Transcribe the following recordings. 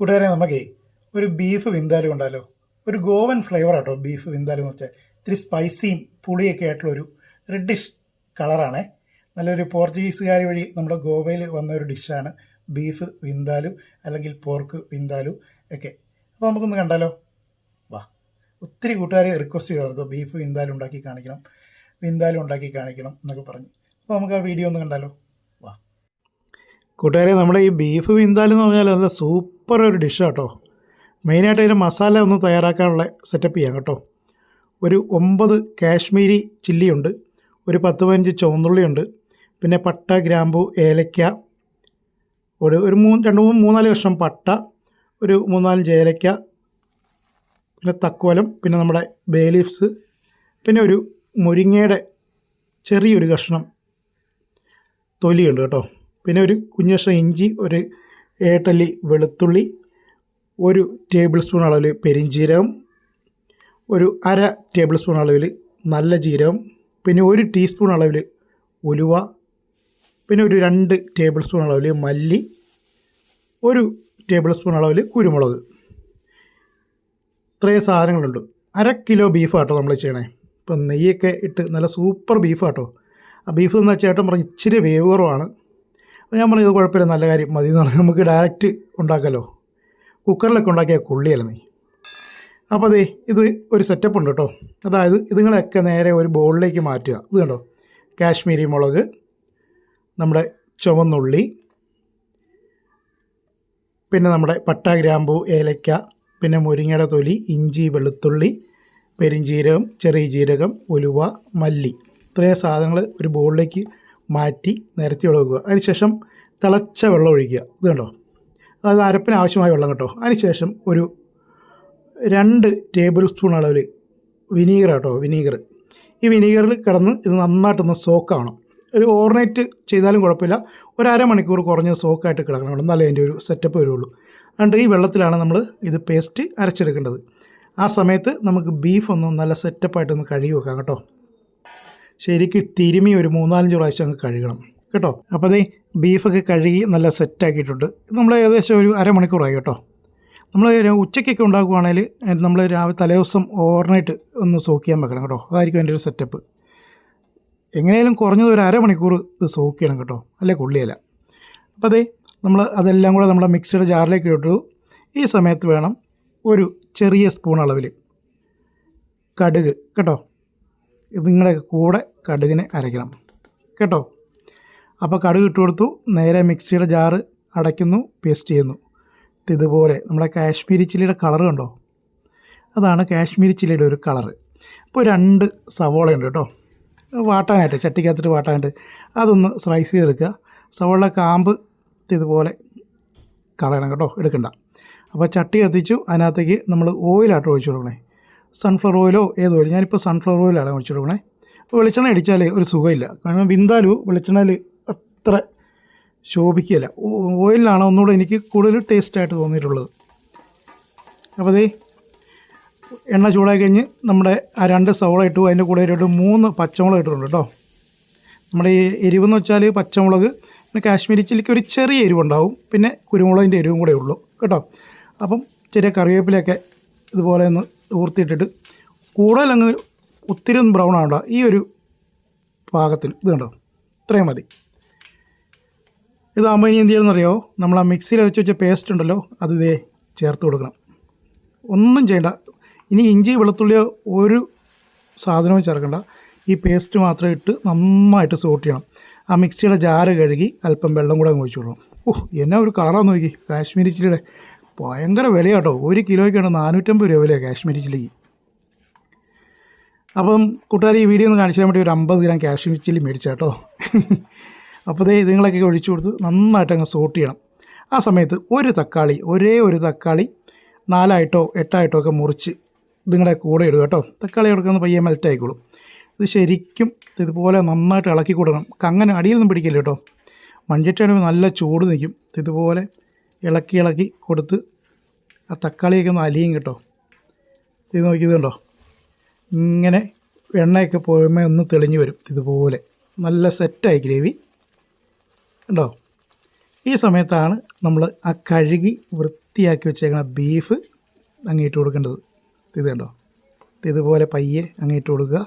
കൂട്ടുകാരെ നമുക്ക് ഒരു ബീഫ് വിന്താലും ഉണ്ടല്ലോ ഒരു ഗോവൻ ഫ്ലേവർ ആട്ടോ ബീഫ് വിന്താലും എന്ന് വെച്ചാൽ. ഇത്തിരി സ്പൈസിയും പുളിയൊക്കെ ആയിട്ടുള്ള ഒരു റെഡിഷ് കളറാണേ നല്ലൊരു പോർച്ചുഗീസുകാർ വഴി നമ്മുടെ ഗോവയിൽ വന്ന ഒരു ഡിഷാണ് ബീഫ് വിന്താലു അല്ലെങ്കിൽ പോർക്ക് വിന്താലു ഒക്കെ. അപ്പോൾ നമുക്കൊന്ന് കണ്ടാലോ? വാ ഒത്തിരി കൂട്ടുകാർ റിക്വസ്റ്റ് ചെയ്തായിരുന്നു ബീഫ് വിന്താലും ഉണ്ടാക്കി കാണിക്കണം വിന്താലും ഉണ്ടാക്കി കാണിക്കണം എന്നൊക്കെ പറഞ്ഞു. അപ്പോൾ നമുക്ക് ആ വീഡിയോ ഒന്ന് കണ്ടാലോ? വാ. കൂട്ടുകാരെ നമ്മുടെ ഈ ബീഫ് വിന്താലെന്ന് എന്ന് പറഞ്ഞാൽ നല്ല ഒരു ഡിഷ് കേട്ടോ മെയിനായിട്ട് അതിന്റെ മസാല ഒന്ന് തയ്യാറാക്കാനുള്ള സെറ്റപ്പ് ചെയ്യാം കേട്ടോ. ഒരു ഒമ്പത് കാശ്മീരി ചില്ലിയുണ്ട് ഒരു പത്ത് പതിനഞ്ച് ചുവന്നുള്ളിയുണ്ട് പിന്നെ പട്ട ഗ്രാമ്പു ഏലക്ക ഒരു ഒരു മൂന്ന് രണ്ട് മൂന്ന് മൂന്നാൽ കഷ്ണം പട്ട ഒരു മൂന്നാലഞ്ച് ഏലക്ക പിന്നെ തക്കോലം പിന്നെ നമ്മുടെ ബേ ലീഫ്സ് പിന്നെ ഒരു മുരിങ്ങയുടെ ചെറിയൊരു കഷ്ണം തൊലിയുണ്ട് കേട്ടോ. പിന്നെ ഒരു കുഞ്ഞു കഷ്ണം ഇഞ്ചി ഒരു ഏട്ടല്ലി വെളുത്തുള്ളി ഒരു ടേബിൾ സ്പൂൺ അളവിൽ പെരിഞ്ചീരകം ഒരു അര ടേബിൾ സ്പൂൺ അളവിൽ നല്ല ജീരകം പിന്നെ ഒരു ടീസ്പൂൺ അളവിൽ ഉലുവ പിന്നെ ഒരു രണ്ട് ടേബിൾ സ്പൂൺ അളവിൽ മല്ലി ഒരു ടേബിൾ സ്പൂൺ അളവിൽ കുരുമുളക്. ഇത്രയും സാധനങ്ങളുണ്ട്. അര കിലോ ബീഫ് കേട്ടോ നമ്മൾ ചെയ്യണേ. ഇപ്പം നെയ്യൊക്കെ ഇട്ട് നല്ല സൂപ്പർ ബീഫ് കേട്ടോ ആ ബീഫ് എന്ന് ചേട്ടൻ പറഞ്ഞ് ഇച്ചിരി വേവ് കുറവാണ്. അപ്പോൾ ഞാൻ പറഞ്ഞു ഇത് കുഴപ്പമില്ല നല്ല കാര്യം. മതി എന്ന് പറഞ്ഞാൽ നമുക്ക് ഡയറക്റ്റ് ഉണ്ടാക്കാമല്ലോ കുക്കറിലൊക്കെ ഉണ്ടാക്കിയാൽ കൊള്ളിയല്ല നീ? അപ്പോൾ അതെ ഇത് ഒരു സെറ്റപ്പ് ഉണ്ട് കേട്ടോ. അതായത് ഇതുങ്ങളൊക്കെ നേരെ ഒരു ബോളിലേക്ക് മാറ്റുക. ഇത് കണ്ടോ? കാശ്മീരി മുളക് നമ്മുടെ ചുവന്നുള്ളി പിന്നെ നമ്മുടെ പട്ട ഗ്രാമ്പു ഏലക്ക പിന്നെ മുരിങ്ങയുടെ തൊലി ഇഞ്ചി വെളുത്തുള്ളി പെരിഞ്ചീരകം ചെറിയ ജീരകം ഉലുവ മല്ലി. ഇത്രയും സാധനങ്ങൾ ഒരു ബോളിലേക്ക് മാറ്റി നിരത്തി വെക്കുക അതിനുശേഷം തിളച്ച വെള്ളം ഒഴിക്കുക. ഇത് കണ്ടോ? അതായത് അരപ്പിന് ആവശ്യമായ വെള്ളം കേട്ടോ. അതിനുശേഷം ഒരു രണ്ട് ടേബിൾ സ്പൂൺ അളവിൽ വിനീഗർ കേട്ടോ വിനീഗർ. ഈ വിനീഗറിൽ കിടന്ന് ഇത് നന്നായിട്ടൊന്ന് സോക്കാവണം ഒരു ഓവർനൈറ്റ് ചെയ്താലും കുഴപ്പമില്ല. ഒരു അരമണിക്കൂർ കുറഞ്ഞ സോക്കായിട്ട് കിടക്കണം എന്നാലേ അതിന്റെ ഒരു സെറ്റപ്പ് വരുള്ളൂ. അതുകൊണ്ട് ഈ വെള്ളത്തിലാണ് നമ്മൾ ഇത് പേസ്റ്റ് അരച്ചെടുക്കേണ്ടത്. ആ സമയത്ത് നമുക്ക് ബീഫ് ഒന്ന് നല്ല സെറ്റപ്പായിട്ടൊന്ന് കഴുകി വെക്കാം കേട്ടോ. ശരിക്ക് തിരുമി ഒരു മൂന്നാലഞ്ച് പ്രാവശ്യം അങ്ങ് കഴുകണം. കേട്ടോ? അപ്പോൾ അതേ ബീഫൊക്കെ കഴുകി നല്ല സെറ്റാക്കിയിട്ടുണ്ട് നമ്മൾ ഏകദേശം ഒരു അരമണിക്കൂറായി കേട്ടോ. നമ്മൾ ഉച്ചയ്ക്കൊക്കെ ഉണ്ടാക്കുകയാണെങ്കിൽ നമ്മൾ രാവിലെ തലേദിവസം ഓവർനൈറ്റ് ഒന്ന് സോക്ക് ചെയ്യാൻ വെക്കണം കേട്ടോ. അതായിരിക്കും എന്റെ ഒരു സെറ്റപ്പ് എങ്ങനെയാലും കുറഞ്ഞത് ഒരു അരമണിക്കൂർ ഇത് സോക്ക് ചെയ്യണം കേട്ടോ. അല്ലേ കൊള്ളിയല്ല. അപ്പോൾ അതേ നമ്മൾ അതെല്ലാം കൂടെ നമ്മുടെ മിക്സിയുടെ ജാറിലേക്ക് ഇട്ടു. ഈ സമയത്ത് വേണം ഒരു ചെറിയ സ്പൂൺ അളവിൽ കടുക്. കേട്ടോ? നിങ്ങളുടെ കൂടെ കടുകിനെ അരയ്ക്കണം. കേട്ടോ? അപ്പോൾ കടുക് ഇട്ട് കൊടുത്തു. നേരെ മിക്സിയുടെ ജാറ് അടയ്ക്കുന്നു പേസ്റ്റ് ചെയ്യുന്നു. ഇതുപോലെ. നമ്മുടെ കാശ്മീരി ചില്ലിയുടെ കളർ കണ്ടോ? അതാണ് കാശ്മീരി ചില്ലിയുടെ ഒരു കളർ ഇപ്പോൾ രണ്ട് സവോളയുണ്ട് കേട്ടോ. വാട്ടാനായിട്ട് ചട്ടിക്കകത്തിട്ട് വാട്ടാനായിട്ട്. അതൊന്ന് സ്ലൈസ് ചെയ്തെടുക്കുക. സവോളയുടെ കാമ്പ് ഇതുപോലെ കളയണം കേട്ടോ. എടുക്കണ്ട. അപ്പോൾ ചട്ടി കത്തിച്ചു. അതിനകത്തേക്ക് നമ്മൾ ഓയിലാട്ടോ ഒഴിച്ചു കൊടുക്കണേ. സൺഫ്ലവർ ഓയിലോ ഏത് ഓയിൽ ഞാനിപ്പോൾ സൺഫ്ലവർ ഓയിലാണ് ഒഴിച്ചു കൊടുക്കണേ. അപ്പോൾ വെളിച്ചെണ്ണ അടിച്ചാൽ ഒരു സുഖമില്ല. കാരണം വിന്താലു വെളിച്ചെണ്ണയിൽ അത്ര ശോഭിക്കുകയില്ല. ഓയിലിലാണ് ഒന്നുകൂടെ എനിക്ക് കൂടുതൽ ടേസ്റ്റായിട്ട് തോന്നിയിട്ടുള്ളത്. അപ്പോൾ അതേ എണ്ണ ചൂടായി കഴിഞ്ഞ് നമ്മുടെ ആ രണ്ട് സവോള ഇട്ടു. അതിന്റെ കൂടെ ഒരു മൂന്ന് പച്ചമുളക് ഇട്ടിട്ടുണ്ട് കേട്ടോ. നമ്മുടെ ഈ എരിവെന്ന് വെച്ചാൽ പച്ചമുളക് പിന്നെ കാശ്മീരി ചില്ലിക്ക് ഒരു ചെറിയ എരിവുണ്ടാവും. പിന്നെ കുരുമുളകിന്റെ എരിവും കൂടെ ഉള്ളൂ കേട്ടോ. അപ്പം ചെറിയ കറിവേപ്പിലൊക്കെ ഇതുപോലെ ഒന്ന് ഊർത്തിയിട്ടിട്ട് കൂടുതൽ അങ്ങ് ഒത്തിരി ഒന്നും ബ്രൗൺ ആവണ്ട. ഈ ഒരു പാകത്തിന് ഇത് കണ്ടോ? ഇത്രയും മതി. ഇതാകുമ്പോൾ ഇനി എന്ത് ചെയ്യണമെന്നറിയോ? നമ്മൾ ആ മിക്സിയിൽ അരച്ച് വെച്ച പേസ്റ്റ് ഉണ്ടല്ലോ അത് ഇതേ ചേർത്ത് കൊടുക്കണം. ഒന്നും ചെയ്യണ്ട. ഇനി ഇഞ്ചി വെളുത്തുള്ളിയോ ഒരു സാധനവും ചേർക്കണ്ട. ഈ പേസ്റ്റ് മാത്രം ഇട്ട് നന്നായിട്ട് സോട്ട് ചെയ്യണം. ആ മിക്സിയുടെ ജാറ് കഴുകി അല്പം വെള്ളം കൂടെ അങ്ങ് ഒഴിച്ചു കൊടുക്കണം. ഓഹ് എന്നാ ഒരു കളറാന്ന് നോക്കി. കാശ്മീരി ചില്ലിയുടെ. ഭയങ്കര വിലയാട്ടോ. ഒരു കിലോയ്ക്കാണ് നാനൂറ്റമ്പത് രൂപ വിലയാണ് കാശ്മീരി ചില്ലിക്ക്. അപ്പം കൂട്ടുകാർ ഈ വീഡിയോ ഒന്ന് കാണിച്ചു വേണ്ടി ഒരു അമ്പത് ഗ്രാം കാശ്മീരി ചില്ലി മേടിച്ചാട്ടോ അപ്പോൾ ദേ ഇതുങ്ങളൊക്കെ ഒഴിച്ചു കൊടുത്ത് നന്നായിട്ട് അങ്ങ് സോട്ട് ചെയ്യണം. ആ സമയത്ത് ഒരു തക്കാളി ഒരേ ഒരു തക്കാളി നാലായിട്ടോ എട്ടായിട്ടോ ഒക്കെ മുറിച്ച് ഇതുങ്ങളെ കൂടെ ഇടുക കേട്ടോ തക്കാളി കൊടുക്കുന്ന പയ്യെ മെൽറ്റ് ആയിക്കോളും. ഇത് ശരിക്കും ഇതുപോലെ നന്നായിട്ട് ഇളക്കി കൊടുക്കണം കങ്ങനെ നിന്നും പിടിക്കില്ല കേട്ടോ മൺചട്ടിയാണെങ്കിൽ നല്ല ചൂട് നിൽക്കും. ഇതുപോലെ ഇളക്കി ഇളക്കി കൊടുത്ത് ആ തക്കാളിയൊക്കെ ഒന്ന് അലിയും കേട്ടോ ഇത് നോക്കിയത് കണ്ടോ ഇങ്ങനെ എണ്ണയൊക്കെ പോയുമ്പോൾ ഒന്ന് തെളിഞ്ഞു വരും ഇതുപോലെ. നല്ല സെറ്റായി ഗ്രേവി. ഉണ്ടോ ഈ സമയത്താണ് നമ്മൾ ആ കഴുകി വൃത്തിയാക്കി വെച്ചേക്കുന്ന ബീഫ് അങ്ങിട്ട് കൊടുക്കേണ്ടത്. ഇത് കണ്ടോ? ഇത് ഇതുപോലെ പയ്യെ അങ്ങിട്ട് കൊടുക്കുക.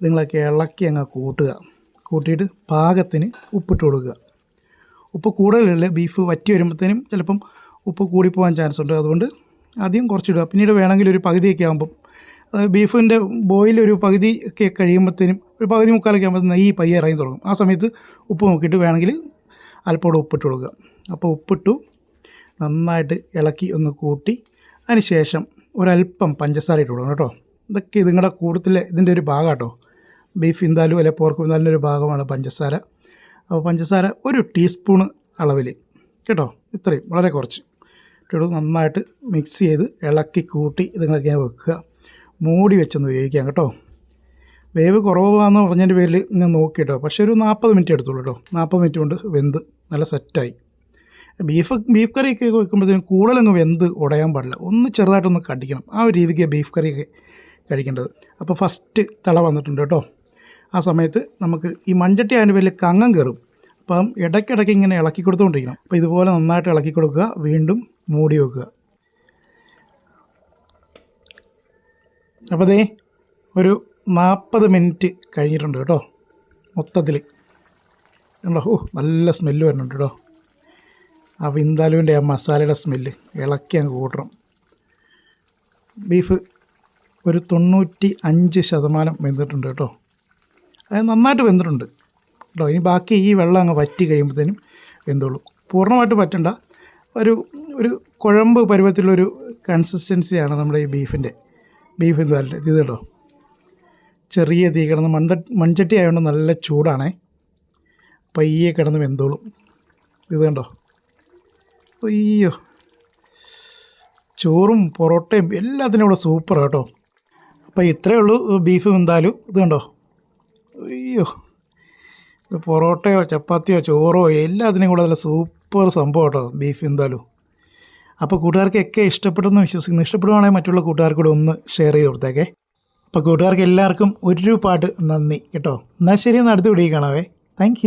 ഇതുങ്ങളൊക്കെ ഇളക്കി അങ്ങ് കൂട്ടുക. കൂട്ടിയിട്ട് പാകത്തിന് ഉപ്പിട്ട് കൊടുക്കുക. ഉപ്പ് കൂടുതലുള്ള ബീഫ് വറ്റി വരുമ്പോഴത്തേനും ചിലപ്പം ഉപ്പ് കൂടിപ്പോകാൻ ചാൻസ് ഉണ്ട്. അതുകൊണ്ട് ആദ്യം കുറച്ചിടുക. പിന്നീട് വേണമെങ്കിൽ ഒരു പകുതിയൊക്കെ ആകുമ്പം ബീഫിന്റെ ബോയിൽ ഒരു പകുതി ഒക്കെ കഴിയുമ്പോഴത്തേനും ഒരു പകുതി മുക്കാലൊക്കെ ആകുമ്പോഴത്തേനും നെയ്യ് പയ്യെ ഇറങ്ങി തുടങ്ങും. ആ സമയത്ത് ഉപ്പ് നോക്കിയിട്ട് വേണമെങ്കിൽ അല്പോടെ ഉപ്പിട്ട് കൊടുക്കുക. അപ്പോൾ ഉപ്പിട്ടു നന്നായിട്ട് ഇളക്കി ഒന്ന് കൂട്ടി അതിന് ശേഷം ഒരല്പം പഞ്ചസാര ഇട്ട് കൊടുക്കണം കേട്ടോ. ഇതൊക്കെ നിങ്ങളുടെ കൂടുതലെ ഇതിന്റെ ഒരു ഭാഗം കേട്ടോ ബീഫ് ഇന്താലും അല്ലെ പോർക്ക് ഇന്താലിന്റെ ഒരു ഭാഗമാണ് പഞ്ചസാര. അപ്പോൾ പഞ്ചസാര ഒരു ടീസ്പൂണ് അളവിൽ കേട്ടോ. ഇത്രയും വളരെ കുറച്ച്. ഇട്ടിട്ട് നന്നായിട്ട് മിക്സ് ചെയ്ത് ഇളക്കി കൂട്ടി ഇതുങ്ങളൊക്കെ വെക്കുക. മൂടി വെച്ചൊന്ന് വേവിക്കാം കേട്ടോ. വേവ് കുറവാന്ന് പറഞ്ഞതിന്റെ പേരിൽ ഞാൻ നോക്കി കേട്ടോ. പക്ഷേ ഒരു നാൽപ്പത് മിനിറ്റ് എടുത്തുള്ളൂ കേട്ടോ. നാൽപ്പത് മിനിറ്റ് കൊണ്ട് വെന്ത് നല്ല സെറ്റായി. ബീഫ് ബീഫ് കറിയൊക്കെ വെക്കുമ്പോഴത്തേനും കൂടുതലങ്ങ് വെന്ത് ഉടയാൻ പാടില്ല. ഒന്ന് ചെറുതായിട്ടൊന്ന് കടിക്കണം. ആ ഒരു രീതിക്ക് ബീഫ് കറിയൊക്കെ കഴിക്കേണ്ടത്. അപ്പോൾ ഫസ്റ്റ് തള വന്നിട്ടുണ്ട് കേട്ടോ. ആ സമയത്ത് നമുക്ക് ഈ മൺചട്ടി അതിന്റെ പേരിൽ കങ്ങം കയറും. അപ്പം ഇടയ്ക്കിടയ്ക്ക് ഇങ്ങനെ ഇളക്കി കൊടുത്തുകൊണ്ടിരിക്കണം അപ്പോൾ ഇതുപോലെ നന്നായിട്ട് ഇളക്കി കൊടുക്കുക. വീണ്ടും മൂടി വെക്കുക. അപ്പോൾ ദേ ഒരു നാൽപ്പത് മിനിറ്റ് കഴിഞ്ഞിട്ടുണ്ട് കേട്ടോ മൊത്തത്തിൽ കണ്ടോ? ഓ നല്ല സ്മെല്ല് വരുന്നുണ്ട് കേട്ടോ. ആ വിന്താലുവിന്റെ ആ മസാലയുടെ സ്മെല്ല് ഇളക്കി അങ്ങ് കൂട്ടണം. ബീഫ് ഒരു തൊണ്ണൂറ്റി അഞ്ച് ശതമാനം വെന്തിട്ടുണ്ട് കേട്ടോ. അത് നന്നായിട്ട് വെന്തിട്ടുണ്ട് കേട്ടോ. ഇനി ബാക്കി ഈ വെള്ളം അങ്ങ് വറ്റി കഴിയുമ്പോഴത്തേനും വെന്തോളൂ പൂർണമായിട്ട് പറ്റണ്ട. ഒരു ഒരു കുഴമ്പ് പരുവത്തിലുള്ളൊരു കൺസിസ്റ്റൻസിയാണ് നമ്മുടെ ഈ ബീഫിന്റെ. ബീഫ് എന്തായാലും ഇത് കേട്ടോ. ചെറിയ തീ കിടന്ന് മൺ മൺചട്ടി ആയതുകൊണ്ട് നല്ല ചൂടാണേ. പയ്യെ കിടന്ന് വെന്തോളും. ഇത് കണ്ടോ? അയ്യോ. ചോറും പൊറോട്ടയും എല്ലാത്തിനും ഇവിടെ സൂപ്പർ കേട്ടോ. അപ്പോൾ ഇത്രയേ ഉള്ളൂ ബീഫ് വെന്താലും. ഇത് കണ്ടോ? അയ്യോ. പൊറോട്ടയോ ചപ്പാത്തിയോ ചോറോ എല്ലാത്തിനും കൂടെ നല്ല സൂപ്പർ സംഭവം കേട്ടോ ബീഫ് എന്തായാലും അപ്പോൾ കൂട്ടുകാർക്കൊക്കെ ഇഷ്ടപ്പെട്ടെന്ന് വിശ്വസിക്കുന്നു. ഇഷ്ടപ്പെടുവാണെങ്കിൽ മറ്റുള്ള കൂട്ടുകാർക്കൂടെ ഒന്ന് ഷെയർ ചെയ്ത് കൊടുത്തേക്കേ. അപ്പോൾ കൂട്ടുകാർക്ക് എല്ലാവർക്കും ഒരു പാട്ട് നന്ദി കേട്ടോ. എന്നാൽ ശരി എന്നാൽ അടുത്ത വീഡിയോ കാണാവേ താങ്ക്